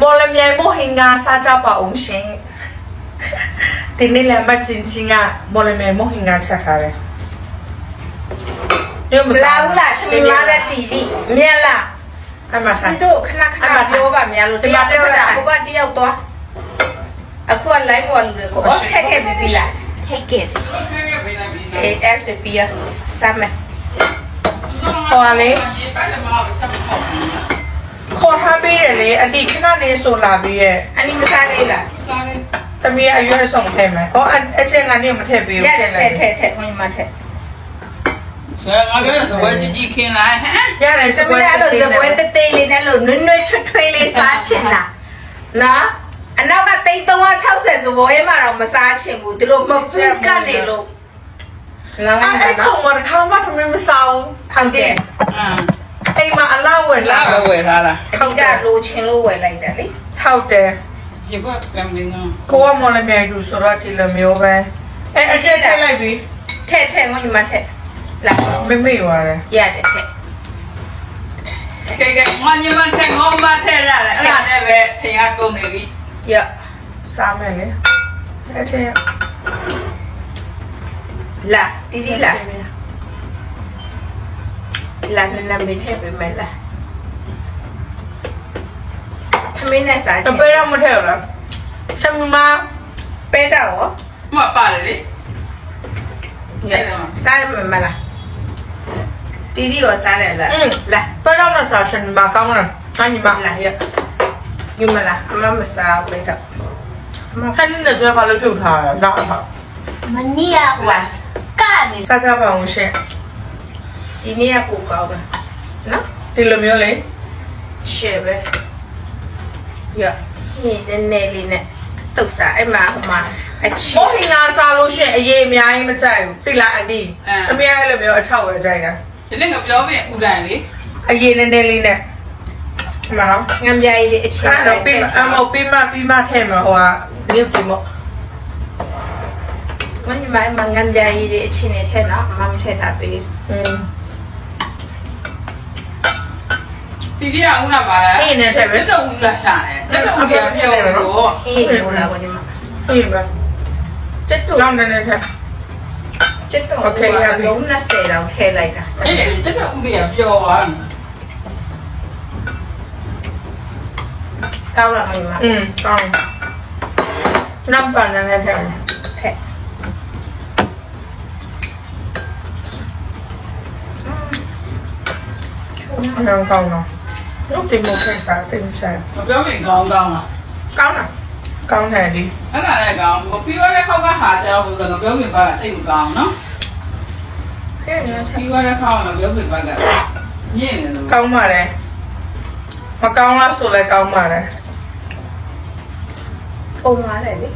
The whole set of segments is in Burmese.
မော်လမြိုင်မို့ဟင်ငါစားကြပါအောင်ရှင်ဒီနေ့လည်းမချင်းချင်းကမော်လမြိုင်မို့ဟင်ငါချက်ထားတယ်ညမလာစားဘူးလားရှင်မလည်းတီကြီးမြက်လားအမခါဒီတို့ခဏခဏပြောပါများလို့တရားပြောတာဟိုကတယောက်သွားအခုက line ပေါ်လူတွေကိုအော်ထက်ခဲ့ပြီလား take it အေး SCP ရစမ်းမယ်ဟောလေ ခေါ်ထားပေးတယ်လေအတိခဏလေးဆိုလာပြီးရဲ့အနိမစားလေးလားတမီးအရွယ်ဆောင်ထည့်မယ်ဟောအချင်းကနေမထည့်ပေးဘူးရတယ်ထက်ထက်ထက်ခွန်မထက်ဆရာငါတို့စပွဲကြီးကြီးခင်းလိုက်ဟမ်ရတယ်စစမပွဲရလို့ဇပွဲတသေးလေးနဲ့လို့နွန်းနွန်းထွတ်ထွေးလေးစားချင်တာနော်အနောက်ကတိတ်360ဇဘောရဲမှာတော့မစားချင်ဘူးဒီလိုမပူကနေလို့လောင်းအဲ့နေအဲ့နော်ကောင်မတစ်ခါမှထမင်းမစားဘူးဟုတ်တယ်အင်း အိမ်မှာအလောက်ဝင်လာလာပဲဝယ်ထားလားအဓိကလိုချင်လို့ဝယ်လိုက်တာလေဟုတ်တယ်ရေဘက်ကံမင်းနော်ကိုကမော်လမြိုင်သူဆိုတော့ဒီလိုမျိုးပဲအဲ့အချက်ထည့်လိုက်ပြီထက်ထက်ခွန်မထက်လာမမေ့သွားတယ်ရတယ်ထက်ကဲကဲငါညမထက်ငေါမထက်ရတယ်အဲ့ဒါနဲ့ပဲချိန်ကကုန်နေပြီရစားမယ်လေအချက်လာတီတီလာ လာနနမေထက်ပဲမလားသမင်းနဲ့စားချတင်ပည့်တော့မထည့်ဘူးလားဆမ်မပဲတော့ရောမပါတယ်လေစားရမလားတီတီရောစားတယ်လားอืมလာပတော့မစားရှင်မကောင်းလားအညီမလာရယူမလားအမမစားဘူးတော့အမဟန်နဲ့ဆွဲကလည်းပြုတ်ထားတာတော့ဟုတ် mania လာကနေစားကြပါအောင်ရှင် ဒီနေ့ကပိုကောင်းတယ်နော်ဒီလိုမျိုးလေရှယ်ပဲရဒီနည်းနည်းလေးနဲ့တုတ်စားအဲ့မှာဟိုမှာအချီမော်ဟင်ငါစားလို့ရှင်အရေးအများကြီးမကြိုက်ဘူးတိလားအဒီအမေအဲ့လိုမျိုးအချောက်ပဲကြိုက်တာဒီနေ့ကပြောပြင်ဥတိုင်လေအရေးနည်းနည်းလေးနဲ့မနော်ငမ်ပြားရည်အချီအဲ့တော့ပြီးအမောပြီးမပြီးမထဲမှာဟိုကမြုပ်ပြီးမောမင်းမမငမ်ပြားရည်အချီနဲ့ထဲနော်အမမထဲတာပေးอืม ဒီကြီးကဦးနာပါလားအေးနဲ့ထဲပဲတက်တော့ဦးလာရှာတယ်တက်တော့ဦးကပြောတော့ဟေးလို့လာဝင်မအေးပါကျက်တူလောင်းနေနေထဲကျက်တူလုံးနဲ့ဆယ်တော့ထဲလိုက်တာအေးတက်တော့ဦးကပြောသွားပြီကောင်းလားမင်းမอืมကောင်းနံပါတ်နဲ့ထဲထဲအနံကောင်းတော့ lúc tìm một cái xã tìm sao မပြောပြင်ကောင်းကောင်းလားကောင်းလား con này đi အဲ့ဒါလည်းကောင်းမပြီးရတဲ့ခောက်ကဟာကြတော့ဟိုကပြောပြင်ပါတိတ်မကောင်းနော်ခဲနေထဲပြီးရတဲ့ခောက်ကပြောပြင်ပါကညင်နေလို့ con mà này mà con là số lại con mà này ပုံသွားတယ်လေ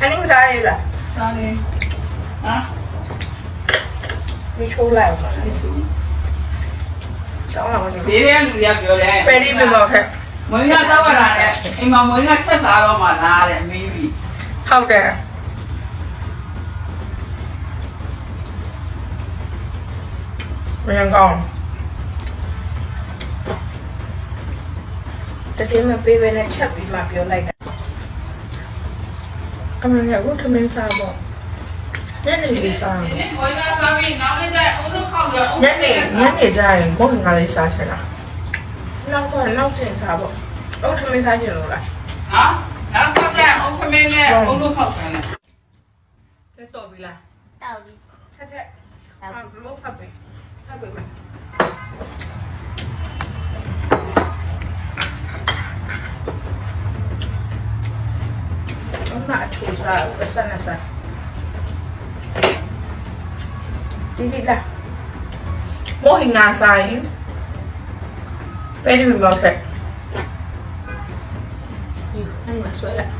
အနည်းစားရလားစားလေဟ မ်မချိုးလိုက်ပါတောင်းလာမလို့ဘေးတဲ့လူတွေကပြောတယ် về đi mình vào thế မွေးကတော့ရတာနဲ့အိမ်မှာမွေးကချက်စားတော့မှလားတဲ့မေးပြီ không kìa mình còn တကယ်မပေးဘဲနဲ့ချက်ပြီးမှပြောလိုက်တာ em mình nhận cũng mình sao bộ nhất là gì sao ဒီနေ့မွေးကစားပြီး နောက်နေ့ကျအုံးလို့ခောက်ရအောင် nhất là nhất là trai có hình nào đi sao thế nào နောက်တော့နောက်ကျင်စားပေါ့ဟုတ်ထမင်းစားကျင်လို့လားနော်နောက်တစ်ခါကျအုံးခမင်းနဲ့အုံးလို့ခောက်ဆန်းတယ် thế tội vì là တောက်ပြီဆက်ထက်တောက်အာမဟုတ်ဖတ်ပဲဖတ် ပဲအမအထူစားပစနစားဒီဒီလာ mô hình nào sai về đi mình vào thế ယူအဲ့မှာဆွဲလိုက်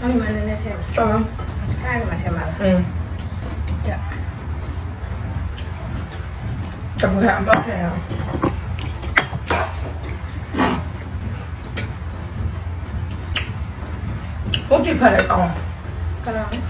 အဲ့မှာလည်းနဲ့ထဲမှာ cho ဆိုင်မှာထဲမှာလား ừ ရ cầm cái hãng bóc này à Út đi phải lại còn ကလော